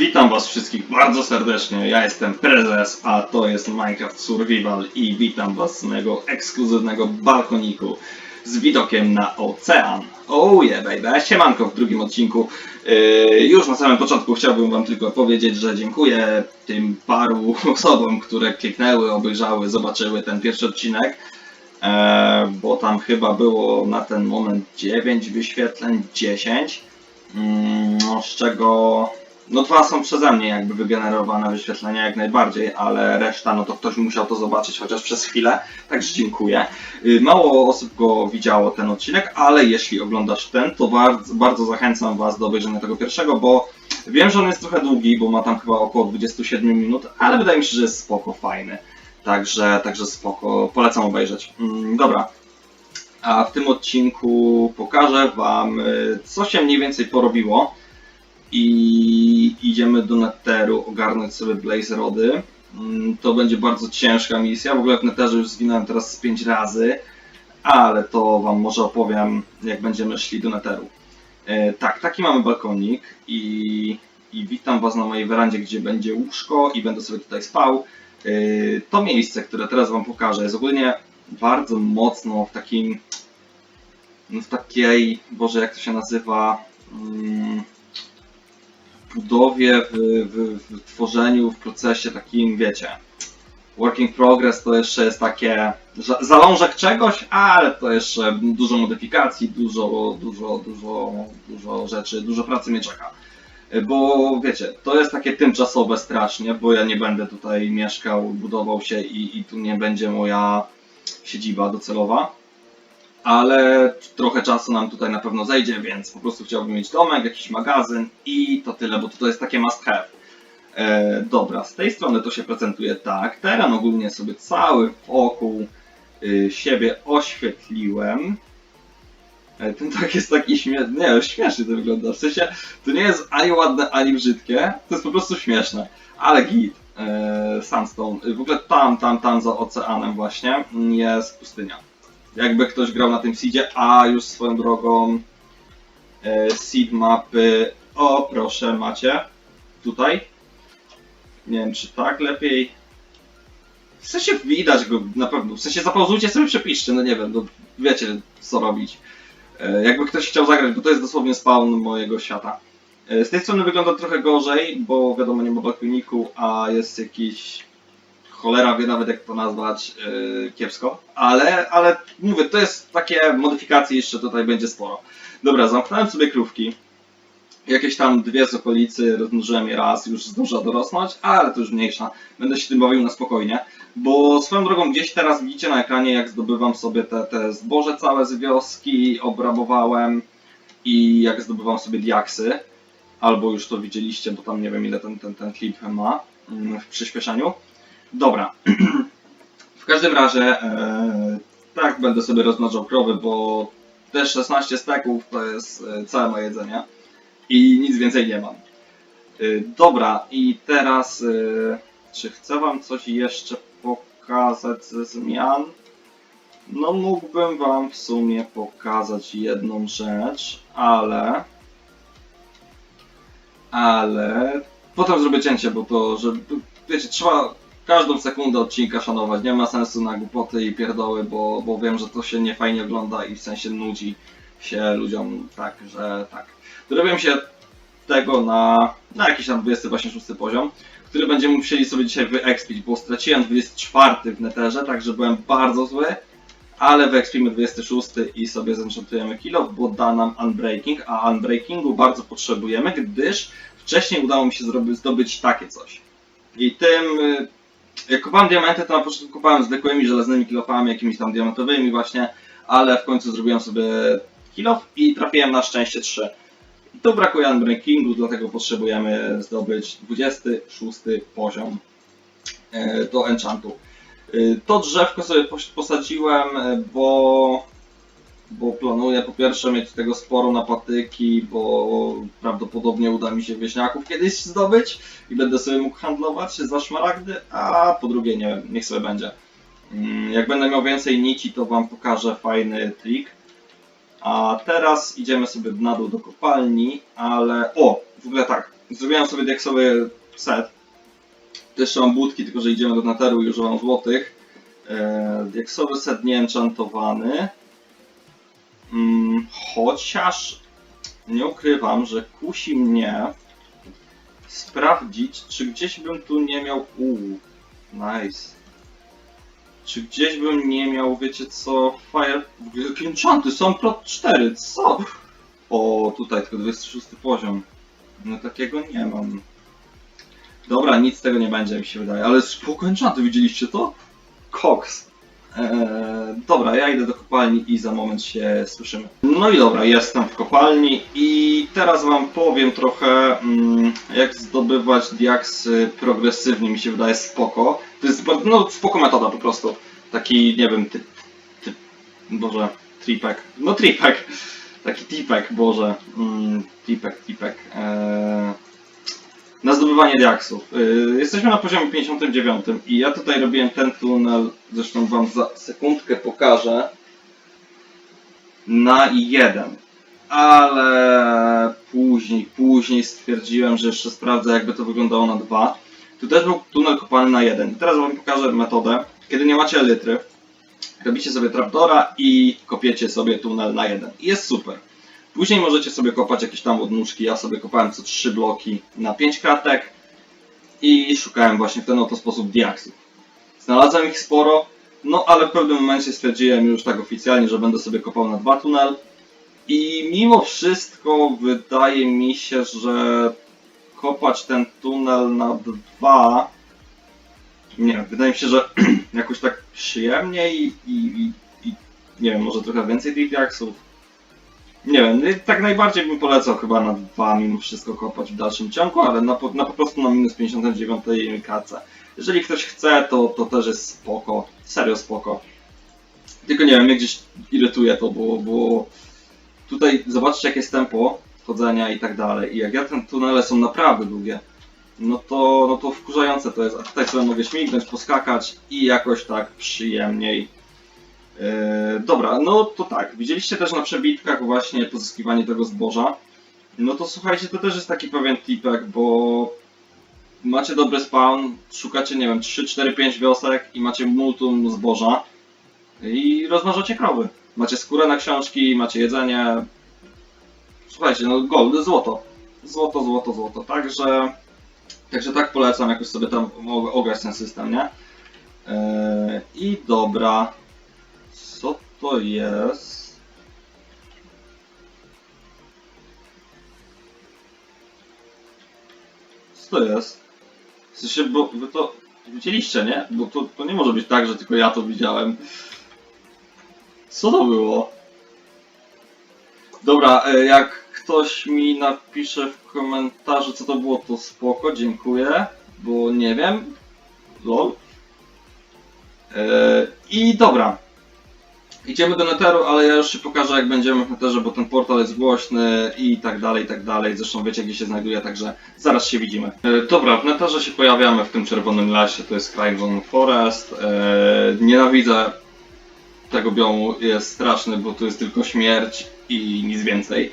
Witam was wszystkich bardzo serdecznie. Ja jestem Prezes, a to jest Minecraft Survival i witam was z mojego ekskluzywnego balkoniku z widokiem na ocean. Oh yeah baby, siemanko w drugim odcinku. Yy, już na samym początku chciałbym wam tylko powiedzieć, że dziękuję tym paru osobom, które kliknęły, obejrzały, zobaczyły ten pierwszy odcinek. E, bo tam chyba było na ten moment 9 wyświetleń, 10, mm, no, z czego no dwa są przeze mnie jakby wygenerowane wyświetlenia jak najbardziej, ale reszta no to ktoś musiał to zobaczyć chociaż przez chwilę, także dziękuję. Y, Mało osób go widziało ten odcinek, ale jeśli oglądasz ten, to bardzo, bardzo zachęcam Was do obejrzenia tego pierwszego, bo wiem, że on jest trochę długi, bo ma tam chyba około 27 minut, ale wydaje mi się, że jest spoko, fajny. Także, także spoko, polecam obejrzeć. Mm, dobra, a w tym odcinku pokażę Wam, y, co się mniej więcej porobiło i idziemy do Netheru ogarnąć sobie Blaze Rody. Mm, To będzie bardzo ciężka misja. W ogóle w Netherze już zwinąłem teraz z 5 razy, ale to Wam może opowiem, jak będziemy szli do Netheru. E, tak, taki mamy balkonik i, i witam Was na mojej werandzie, gdzie będzie łóżko i będę sobie tutaj spał. E, To miejsce, które teraz Wam pokażę, jest ogólnie bardzo mocno w takim, no w takiej, Boże, jak to się nazywa, mm, budowie, w, w, w tworzeniu, w procesie takim, wiecie, working progress to jeszcze jest takie że- zalążek czegoś, ale to jeszcze dużo modyfikacji, dużo, dużo, dużo, dużo rzeczy, dużo pracy mnie czeka. Bo wiecie, to jest takie tymczasowe strasznie, bo ja nie będę tutaj mieszkał, budował się i, i tu nie będzie moja siedziba docelowa ale trochę czasu nam tutaj na pewno zejdzie, więc po prostu chciałbym mieć domek, jakiś magazyn i to tyle, bo to jest takie must have. E, dobra, z tej strony to się prezentuje tak. Teren ogólnie sobie cały wokół y, siebie oświetliłem. E, ten tak jest taki śmieszny, nie, śmiesznie to wygląda. W sensie, to nie jest ani ładne, ani brzydkie, to jest po prostu śmieszne. Ale git. E, sandstone. W ogóle tam, tam, tam za oceanem właśnie jest pustynia jakby ktoś grał na tym seedzie, a już swoją drogą e, seed mapy, o proszę macie, tutaj, nie wiem czy tak lepiej, w sensie widać go na pewno, w sensie zapauzujcie sobie przepiszcie, no nie wiem, no wiecie co robić, e, jakby ktoś chciał zagrać, bo to jest dosłownie spawn mojego świata. E, Z tej strony wygląda trochę gorzej, bo wiadomo nie ma balkoniku, a jest jakiś cholera wie nawet jak to nazwać yy, kiepsko, ale, ale mówię, to jest takie modyfikacje jeszcze tutaj będzie sporo. Dobra, zamknąłem sobie krówki. Jakieś tam dwie z okolicy, rozmnożyłem je raz, już zdążyła dorosnąć, ale to już mniejsza. Będę się tym bawił na spokojnie, bo swoją drogą gdzieś teraz widzicie na ekranie, jak zdobywam sobie te, te zboże całe z wioski, obrabowałem i jak zdobywam sobie diaksy. Albo już to widzieliście, bo tam nie wiem ile ten, ten, ten klip ma mm, w przyspieszeniu. Dobra. w każdym razie e, tak będę sobie rozmnażał krowy, bo te 16 steków to jest e, całe moje jedzenie i nic więcej nie mam. E, dobra, i teraz e, czy chcę wam coś jeszcze pokazać ze zmian? No mógłbym wam w sumie pokazać jedną rzecz, ale ale potem zrobię cięcie, bo to, że wiecie, trzeba każdą sekundę odcinka szanować. Nie ma sensu na głupoty i pierdoły, bo, bo wiem, że to się nie fajnie ogląda i w sensie nudzi się ludziom tak, że tak. Dorobiłem się tego na, na jakiś tam 26 poziom, który będziemy musieli sobie dzisiaj wyekspić, bo straciłem 24 w neterze, także byłem bardzo zły, ale wyekspimy 26 i sobie zenchantujemy kilo, bo da nam unbreaking, a unbreakingu bardzo potrzebujemy, gdyż wcześniej udało mi się zdobyć takie coś. I tym y, jak kopałem diamenty, to na początku kopałem zwykłymi żelaznymi kilofami, jakimiś tam diamentowymi właśnie, ale w końcu zrobiłem sobie kilof i trafiłem na szczęście 3. I tu brakuje unbreakingu, dlatego potrzebujemy zdobyć 26 poziom e, do enchantu. E, To drzewko sobie pos- posadziłem, e, bo bo planuję po pierwsze mieć tego sporo na patyki, bo prawdopodobnie uda mi się wieśniaków kiedyś zdobyć i będę sobie mógł handlować za szmaragdy, a po drugie nie wiem, niech sobie będzie. Mm, Jak będę miał więcej nici, to wam pokażę fajny trik. A teraz idziemy sobie na dół do kopalni, ale o, w ogóle tak, zrobiłem sobie diaksowy set. Też mam budki, tylko że idziemy do Netheru i używam złotych. E, diaksowy set nieenchantowany. Chociaż nie ukrywam, że kusi mnie sprawdzić, czy gdzieś bym tu nie miał. Uuu, nice. Czy gdzieś bym nie miał, wiecie co, Fire. Jakie są Pro 4, co? O, tutaj tylko 26 poziom. No takiego nie mam. Dobra, nic z tego nie będzie, mi się wydaje, ale spoko widzieliście to? Cox. Eee, dobra, ja idę do kopalni i za moment się słyszymy. No i dobra, jestem w kopalni i teraz wam powiem trochę mm, jak zdobywać diaksy progresywnie, mi się wydaje spoko. To jest no spoko metoda po prostu. Taki, nie wiem, typ, typ, boże, tripek. No tripek. Taki tipek, boże. Mm, tipek, tipek. Eee, na zdobywanie diaksów. Yy, jesteśmy na poziomie 59 i ja tutaj robiłem ten tunel, zresztą wam za sekundkę pokażę, na jeden. Ale później, później stwierdziłem, że jeszcze sprawdzę jakby to wyglądało na dwa. Tu też był tunel kopany na jeden. Teraz wam pokażę metodę. Kiedy nie macie elitry, robicie sobie trapdora i kopiecie sobie tunel na jeden. I jest super. Później możecie sobie kopać jakieś tam odnóżki. Ja sobie kopałem co 3 bloki na 5 kratek i szukałem właśnie w ten oto sposób diaksów. Znalazłem ich sporo, no ale w pewnym momencie stwierdziłem już tak oficjalnie, że będę sobie kopał na dwa tunel. I mimo wszystko wydaje mi się, że kopać ten tunel na dwa. Nie wydaje mi się, że jakoś tak przyjemniej i, i, i nie wiem, może trochę więcej tych diaksów. Nie wiem, y, tak najbardziej bym polecał chyba na dwa mimo wszystko kopać w dalszym ciągu, ale na, po, na po prostu na minus 59 kace. Jeżeli ktoś chce, to, to też jest spoko, serio spoko. Tylko nie wiem, mnie gdzieś irytuje to, bo, bo tutaj zobaczcie jakie jest tempo chodzenia i tak dalej. I jak ja ten tunele są naprawdę długie, no to, no to wkurzające to jest. A tutaj sobie mogę śmignąć, poskakać i jakoś tak przyjemniej Yy, dobra, no to tak. Widzieliście też na przebitkach właśnie pozyskiwanie tego zboża. No to słuchajcie, to też jest taki pewien tipek, bo macie dobry spawn, szukacie, nie wiem, 3, 4, 5 wiosek i macie multum zboża i rozmnażacie krowy. Macie skórę na książki, macie jedzenie. Słuchajcie, no gold, złoto. Złoto, złoto, złoto. Także, także tak polecam jakoś sobie tam og- ograć ten system, nie? Yy, I dobra. Co to jest? Co to jest? W sensie, bo wy to widzieliście, nie? Bo to, to nie może być tak, że tylko ja to widziałem. Co to było? Dobra, e, jak ktoś mi napisze w komentarzu, co to było, to spoko, dziękuję, bo nie wiem. Lol. E, I dobra. Idziemy do Netheru, ale ja już się pokażę jak będziemy w Netherze, bo ten portal jest głośny i tak dalej, i tak dalej. Zresztą wiecie gdzie się znajduje, także zaraz się widzimy. E, dobra, w Netherze się pojawiamy w tym czerwonym lesie, to jest Crimson Forest. E, nienawidzę tego biomu, jest straszny, bo tu jest tylko śmierć i nic więcej.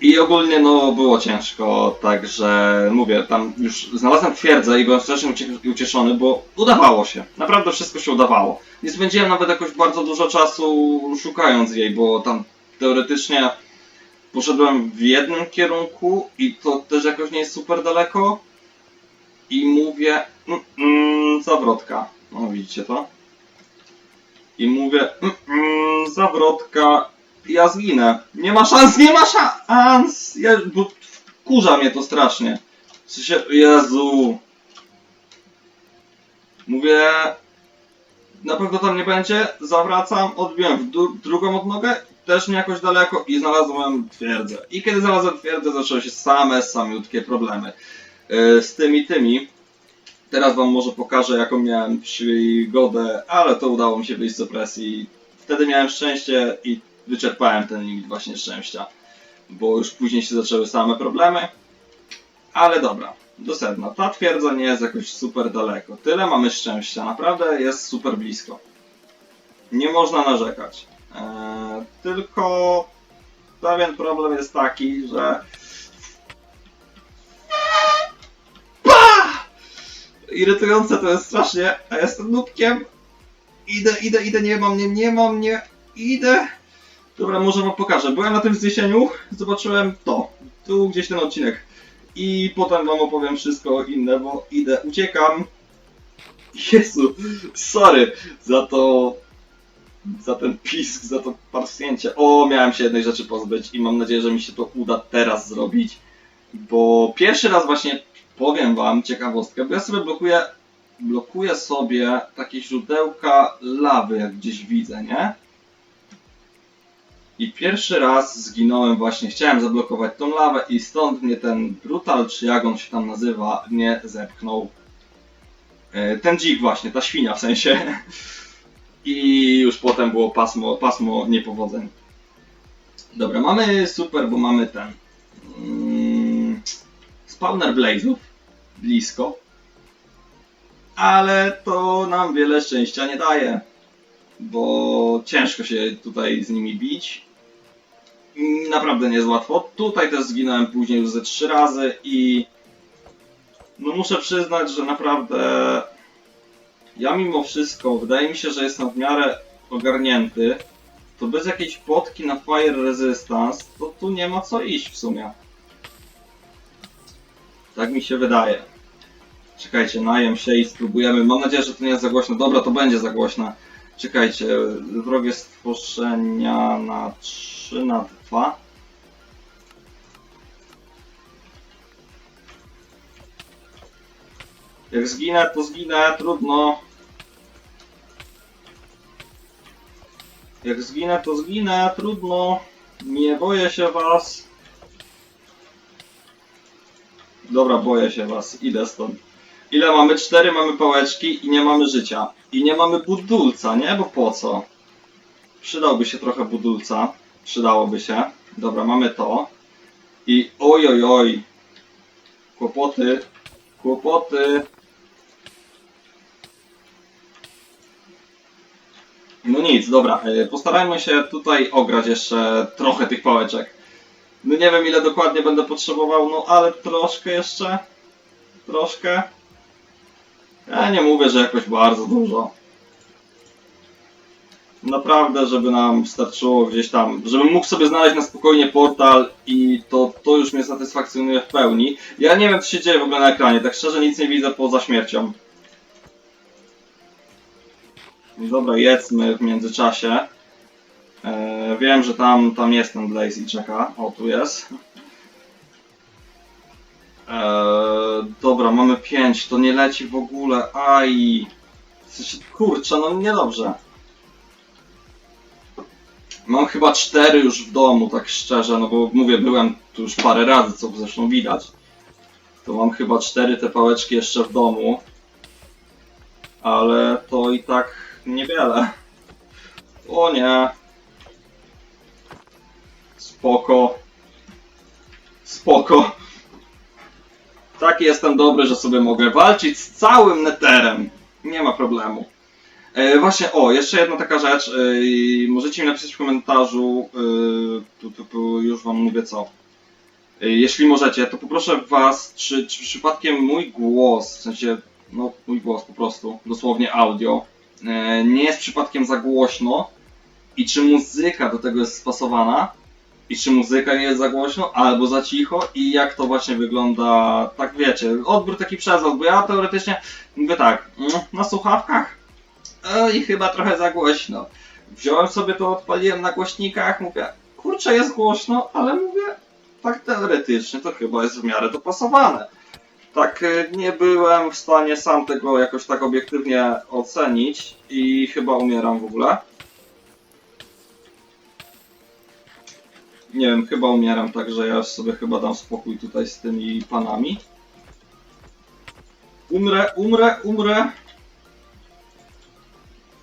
I ogólnie no było ciężko, także mówię, tam już znalazłem twierdzę i byłem strasznie ucie- ucieszony, bo udawało się. Naprawdę wszystko się udawało. Nie spędziłem nawet jakoś bardzo dużo czasu szukając jej, bo tam teoretycznie poszedłem w jednym kierunku i to też jakoś nie jest super daleko. I mówię, mm, mm, zawrotka. No widzicie to? I mówię, mm, mm, zawrotka, ja zginę. Nie ma szans, nie ma szans! Ja, bo kurza mnie to strasznie. W sensie, Jezu. Mówię, na pewno tam nie będzie, zawracam, odbiłem w du- drugą odnogę, też nie jakoś daleko i znalazłem twierdzę. I kiedy znalazłem twierdzę, zaczęły się same, samiutkie problemy yy, z tymi, tymi. Teraz wam może pokażę, jaką miałem przygodę, ale to udało mi się wyjść z opresji. Wtedy miałem szczęście i wyczerpałem ten limit właśnie szczęścia, bo już później się zaczęły same problemy. Ale dobra, do sedna. Ta twierdza nie jest jakoś super daleko. Tyle mamy szczęścia, naprawdę jest super blisko. Nie można narzekać. Eee, tylko pewien problem jest taki, że Irytujące to jest strasznie, a jestem nubkiem. Idę, idę, idę, nie mam mnie, nie mam mnie, idę. Dobra, może wam pokażę. Byłem na tym wzniesieniu, zobaczyłem to. Tu gdzieś ten odcinek. I potem wam opowiem wszystko inne, bo idę, uciekam. Jezu, sorry za to, za ten pisk, za to parsknięcie. O, miałem się jednej rzeczy pozbyć i mam nadzieję, że mi się to uda teraz zrobić. Bo pierwszy raz właśnie powiem wam ciekawostkę, bo ja sobie blokuję, blokuję sobie takie źródełka lawy, jak gdzieś widzę, nie? I pierwszy raz zginąłem właśnie, chciałem zablokować tą lawę i stąd mnie ten Brutal, czy jak on się tam nazywa, mnie zepchnął. E, Ten dzik właśnie, ta świnia w sensie. I już potem było pasmo, pasmo niepowodzeń. Dobra, mamy super, bo mamy ten mm, spawner blazów blisko. Ale to nam wiele szczęścia nie daje, bo ciężko się tutaj z nimi bić. Naprawdę nie jest łatwo. Tutaj też zginąłem później już ze trzy razy i no muszę przyznać, że naprawdę ja mimo wszystko wydaje mi się, że jestem w miarę ogarnięty. To bez jakiejś potki na Fire Resistance, to tu nie ma co iść w sumie. Tak mi się wydaje. Czekajcie, najem się i spróbujemy. Mam nadzieję, że to nie jest za głośno. Dobra, to będzie za głośno. Czekajcie, wrogie stworzenia na 3 na 2. Jak zginę, to zginę, trudno. Jak zginę, to zginę, trudno. Nie boję się was. Dobra, boję się was, idę stąd. Ile mamy? Cztery mamy pałeczki i nie mamy życia. I nie mamy budulca, nie? Bo po co? Przydałby się trochę budulca. Przydałoby się. Dobra, mamy to. I oj, oj, oj. Kłopoty. Kłopoty. No nic, dobra. e, Postarajmy się tutaj ograć jeszcze trochę tych pałeczek. No nie wiem ile dokładnie będę potrzebował, no ale troszkę jeszcze. Troszkę. Ja nie mówię, że jakoś bardzo dużo. Naprawdę, żeby nam starczyło gdzieś tam, żebym mógł sobie znaleźć na spokojnie portal i to, to już mnie satysfakcjonuje w pełni. Ja nie wiem co się dzieje w ogóle na ekranie, tak szczerze nic nie widzę poza śmiercią. Dobra, jedzmy w międzyczasie. E, wiem, że tam, tam jest ten Blaze i czeka. O, tu jest. Dobra, mamy 5, to nie leci w ogóle, aj. Sensie, Kurczę, no niedobrze. Mam chyba 4 już w domu, tak szczerze, no bo mówię, byłem tu już parę razy, co zresztą widać. To mam chyba 4 te pałeczki jeszcze w domu. Ale to i tak niewiele. O nie. Spoko. Spoko. Taki jestem dobry, że sobie mogę walczyć z całym neterem. Nie ma problemu. E, właśnie, o, jeszcze jedna taka rzecz. E, możecie mi napisać w komentarzu, e, tu, tu, tu już wam mówię co. E, jeśli możecie, to poproszę was, czy, czy przypadkiem mój głos, w sensie, no mój głos po prostu, dosłownie audio, e, nie jest przypadkiem za głośno i czy muzyka do tego jest spasowana, i czy muzyka nie jest za głośno, albo za cicho i jak to właśnie wygląda, tak wiecie, odbiór taki przez bo ja teoretycznie mówię tak, mm, na słuchawkach i chyba trochę za głośno. Wziąłem sobie to, odpaliłem na głośnikach, mówię, kurczę jest głośno, ale mówię, tak teoretycznie to chyba jest w miarę dopasowane. Tak y, nie byłem w stanie sam tego jakoś tak obiektywnie ocenić i chyba umieram w ogóle. Nie wiem, chyba umieram, także ja sobie chyba dam spokój tutaj z tymi panami. Umrę, umrę, umrę.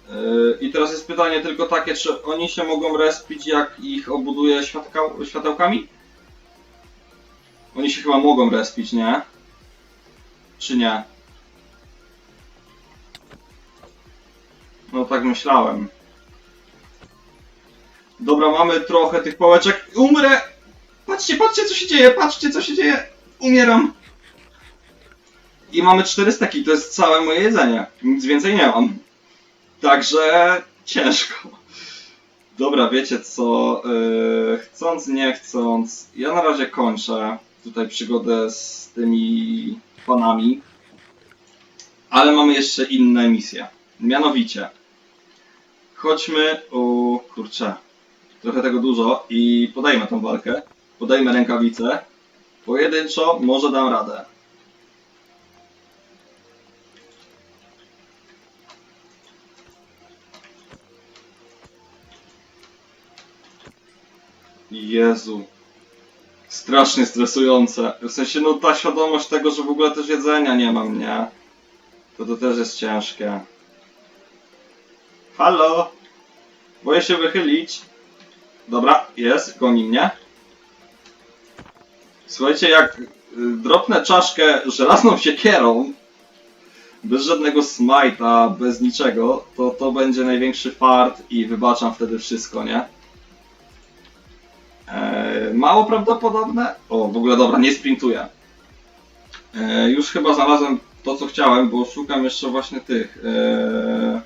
Yy, I teraz jest pytanie tylko takie, czy oni się mogą respić jak ich obuduję światka, światełkami? Oni się chyba mogą respić, nie? Czy nie? No tak myślałem. Dobra, mamy trochę tych pałeczek. Umrę! Patrzcie, patrzcie co się dzieje, patrzcie co się dzieje. Umieram. I mamy 4 steki, to jest całe moje jedzenie. Nic więcej nie mam. Także ciężko. Dobra, wiecie co? Yy, chcąc, nie chcąc, ja na razie kończę tutaj przygodę z tymi panami. Ale mamy jeszcze inne misje. Mianowicie, chodźmy o kurczę, trochę tego dużo i podajmy tą walkę. Podajmy rękawice. Pojedynczo może dam radę. Jezu. Strasznie stresujące. W sensie, no ta świadomość tego, że w ogóle też jedzenia nie mam, nie? To to też jest ciężkie. Halo? Boję się wychylić. Dobra, jest, goni mnie. Słuchajcie, jak y, dropnę czaszkę żelazną siekierą, bez żadnego smajta, bez niczego, to to będzie największy fart i wybaczam wtedy wszystko, nie? Eee, mało prawdopodobne. O, w ogóle dobra, nie sprintuję. Eee, już chyba znalazłem to, co chciałem, bo szukam jeszcze właśnie tych eee,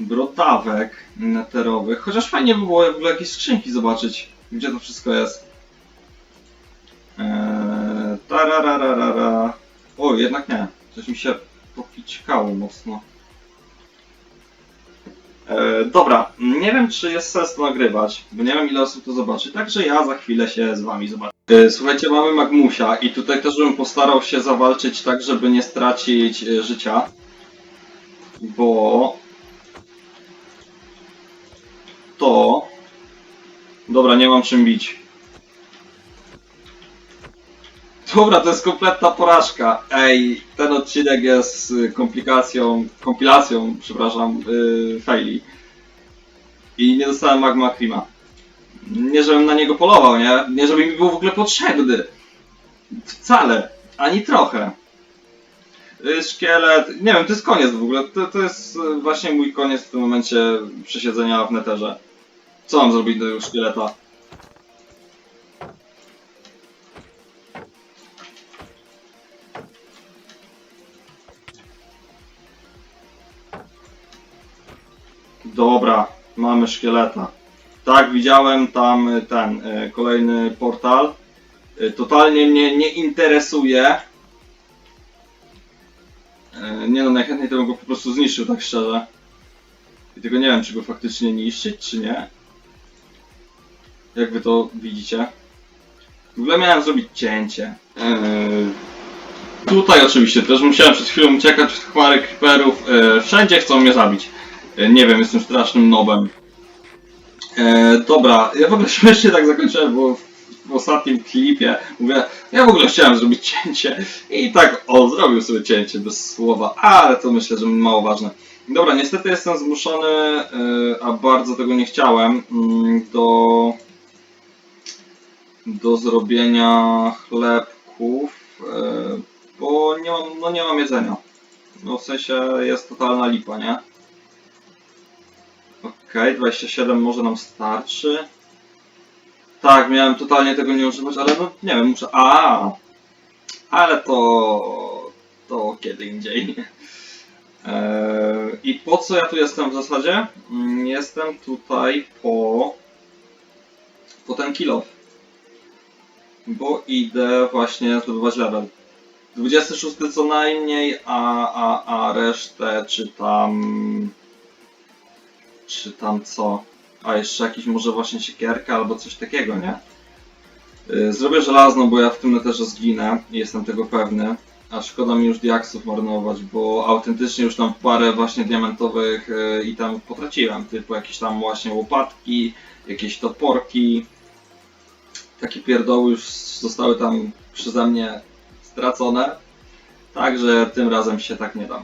brotawek neterowych. Chociaż fajnie by było w ogóle jakieś skrzynki zobaczyć, gdzie to wszystko jest. Eee, tarararara. O, jednak nie. Coś mi się pokićkało mocno. E, dobra, nie wiem czy jest sens to nagrywać, bo nie wiem ile osób to zobaczy, także ja za chwilę się z wami zobaczę. E, słuchajcie, mamy Magmusia i tutaj też bym postarał się zawalczyć tak, żeby nie stracić e, życia, bo to... Dobra, nie mam czym bić. Dobra, to jest kompletna porażka. Ej, ten odcinek jest y, komplikacją, kompilacją, przepraszam, yy, faili. I nie dostałem Magma Creama. Nie żebym na niego polował, nie? Nie żeby mi był w ogóle potrzebny. Wcale. Ani trochę. Y, Szkielet, nie wiem, to jest koniec w ogóle. To, to jest y, właśnie mój koniec w tym momencie przesiedzenia w neterze. Co mam zrobić do tego szkieleta? Dobra, mamy szkieleta. Tak, widziałem tam y, ten y, kolejny portal. Y, Totalnie mnie nie interesuje. Nie no, najchętniej to bym go po prostu zniszczył, tak szczerze. I tylko nie wiem, czy go faktycznie niszczyć, czy nie. Jak wy to widzicie? W ogóle miałem zrobić cięcie. Yy, tutaj oczywiście też musiałem przed chwilą uciekać w chmary creeperów. Yy, wszędzie chcą mnie zabić. Yy, nie wiem, jestem strasznym nobem. Dobra, ja w ogóle śmiesznie tak zakończyłem, bo w, ostatnim klipie mówię, ja w ogóle chciałem zrobić cięcie i tak o, zrobił sobie cięcie bez słowa, ale to myślę, że mało ważne. Dobra, niestety jestem zmuszony, a bardzo tego nie chciałem, mm, do do zrobienia chlebków, yy, bo nie mam, no nie mam jedzenia. No w sensie jest totalna lipa, nie? Okej, 27 może nam starczy. Tak, miałem totalnie tego nie używać, ale no nie wiem, muszę... A, Ale to... to kiedy indziej. Eee, I po co ja tu jestem w zasadzie? Mm, Jestem tutaj po... po ten kill off bo idę właśnie zdobywać level. 26 co najmniej, a, a, a resztę czy tam... Czy tam co? A jeszcze jakiś może właśnie siekierka albo coś takiego, nie? Yy, Zrobię żelazną, bo ja w tym też zginę i jestem tego pewny. A szkoda mi już diaksów marnować, bo autentycznie już tam parę właśnie diamentowych yy, itemów potraciłem, typu jakieś tam właśnie łopatki, jakieś toporki, takie pierdoły już zostały tam przeze mnie stracone. Także tym razem się tak nie dam.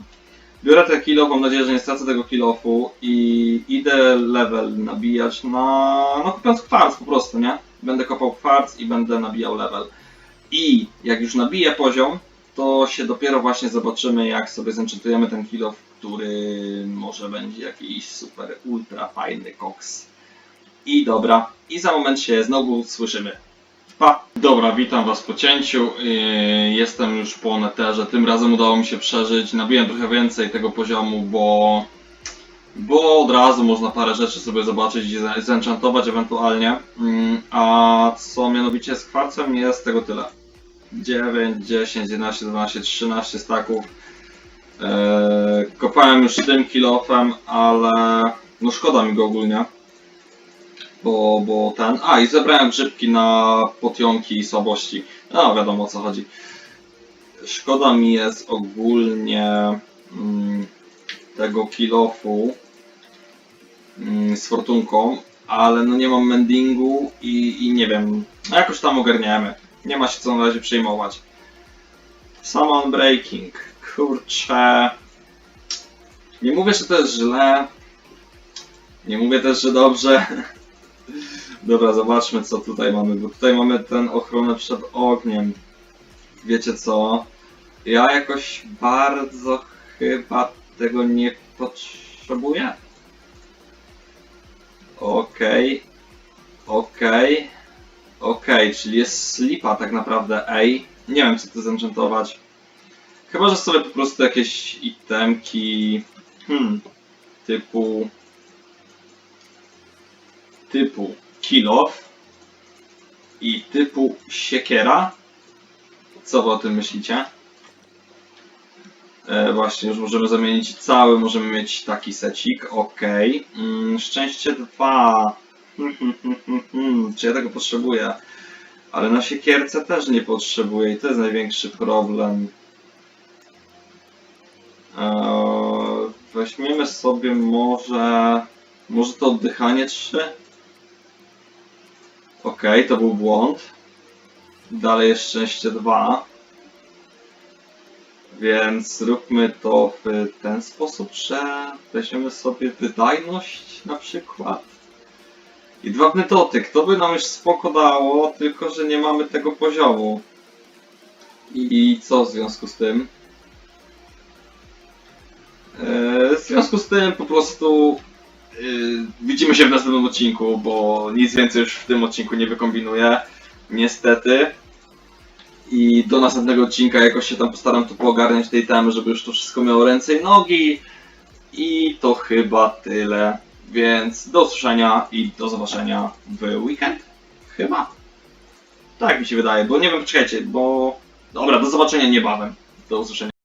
Biorę te kill mam nadzieję, że nie stracę tego kill-offu i idę level nabijać na... no kupiąc kwarc po prostu, nie? Będę kopał kwarc i będę nabijał level. I jak już nabiję poziom, to się dopiero właśnie zobaczymy, jak sobie zenchantujemy ten kill-off, który może będzie jakiś super, ultra fajny koks. I dobra, i za moment się znowu słyszymy. Pa! Dobra, witam was po cięciu. Yy, Jestem już po neterze. Tym razem udało mi się przeżyć. Nabiłem trochę więcej tego poziomu, bo... Bo od razu można parę rzeczy sobie zobaczyć i zenchantować ewentualnie. Mm, A co mianowicie z kwarcem jest tego tyle. 9, 10, 11, 12, 13 staków. Eee, kopałem już tym kilofem, ale no szkoda mi go ogólnie. Bo, bo ten. A i zebrałem grzybki na potionki i słabości. No wiadomo o co chodzi. Szkoda mi jest ogólnie mm, tego kilofu mm, z fortunką, ale no nie mam mendingu i, i nie wiem. No jakoś tam ogarniemy. Nie ma się co na razie przejmować. Summon Breaking. Kurczę. Nie mówię, że to jest źle. Nie mówię też, że dobrze. Dobra, zobaczmy co tutaj mamy, bo tutaj mamy ten ochronę przed ogniem. Wiecie co? Ja jakoś bardzo chyba tego nie potrzebuję. Okej. Okej. Okej, czyli jest slipa tak naprawdę, ej. Nie wiem co to zenchantować. Chyba, że sobie po prostu jakieś itemki... Hmm. Typu... Typu kilof i typu siekiera. Co wy o tym myślicie? E, właśnie, już możemy zamienić cały, możemy mieć taki secik, ok. Mm, szczęście 2. Hmm, hmm, hmm. Czy ja tego potrzebuję? Ale na siekierce też nie potrzebuję i to jest największy problem. Eee, weźmiemy sobie może... Może to oddychanie 3? Okej, to był błąd. Dalej jest szczęście 2. Więc zróbmy to w ten sposób, że weźmiemy sobie wydajność na przykład. I dwa dotyk. To by nam już spoko dało, tylko że nie mamy tego poziomu. I co w związku z tym? Eee, W związku z tym po prostu widzimy się w następnym odcinku, bo nic więcej już w tym odcinku nie wykombinuję. Niestety. I do następnego odcinka jakoś się tam postaram to poogarniać tej temy, żeby już to wszystko miało ręce i nogi. I to chyba tyle. Więc do usłyszenia i do zobaczenia w weekend. Chyba. Tak mi się wydaje, bo nie wiem, poczekajcie, bo... Dobra, do zobaczenia niebawem. Do usłyszenia.